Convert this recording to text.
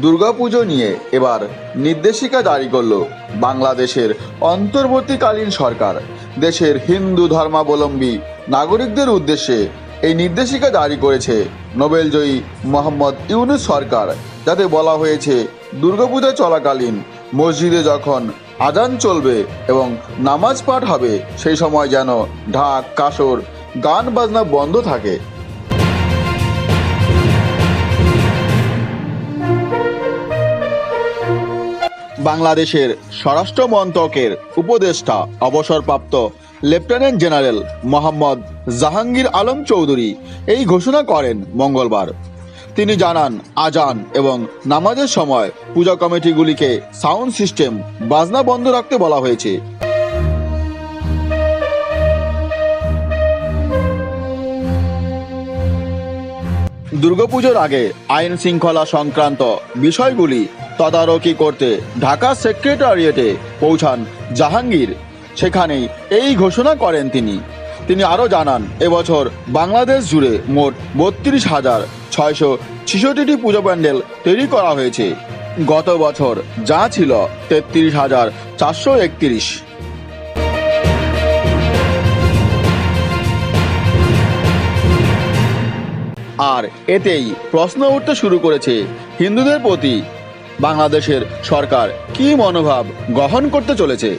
দুর্গাপুজো নিয়ে এবার নির্দেশিকা জারি করল বাংলাদেশের অন্তর্বর্তীকালীন সরকার। দেশের হিন্দু ধর্মাবলম্বী নাগরিকদের উদ্দেশ্যে এই নির্দেশিকা জারি করেছে নোবেলজয়ী মোহাম্মদ ইউনুস সরকার। যাতে বলা হয়েছে, দুর্গাপূজা চলাকালীন মসজিদে যখন আজান চলবে এবং নামাজ পাঠ হবে, সেই সময় যেন ঢাক, কাসর, গান বাজনা বন্ধ থাকে। বাংলাদেশের স্বরাষ্ট্র মন্ত্রকের উপদেষ্টা অবসরপ্রাপ্ত লেফটেন্যান্ট জেনারেল মোহাম্মদ জাহাঙ্গীর আলম চৌধুরী এই ঘোষণা করেন মঙ্গলবার। তিনি জানান, আজান এবং নামাজের সময় পূজা কমিটিগুলিকে সাউন্ড সিস্টেম, বাজনা বন্ধ রাখতে বলা হয়েছে। দুর্গাপুজোর আগে আইন শৃঙ্খলা সংক্রান্ত বিষয়গুলি তদারকি করতে ঢাকা সেক্রেটারিয়েটে পৌঁছান জাহাঙ্গীর। সেখানেই এই ঘোষণা করেন তিনি। তিনি আরও জানান, এবছর বাংলাদেশ জুড়ে মোট বত্রিশ হাজার ছয়শো ছিষট্টিটি পুজো প্যান্ডেল তৈরি করা হয়েছে। গত বছর যা ছিল তেত্রিশ হাজার চারশো একত্রিশ। আর এতেই প্রশ্ন উঠতে শুরু করেছে হিন্দুদের প্রতি। বাংলাদেশের সরকার কি মনোভাব গ্রহণ করতে চলেছে?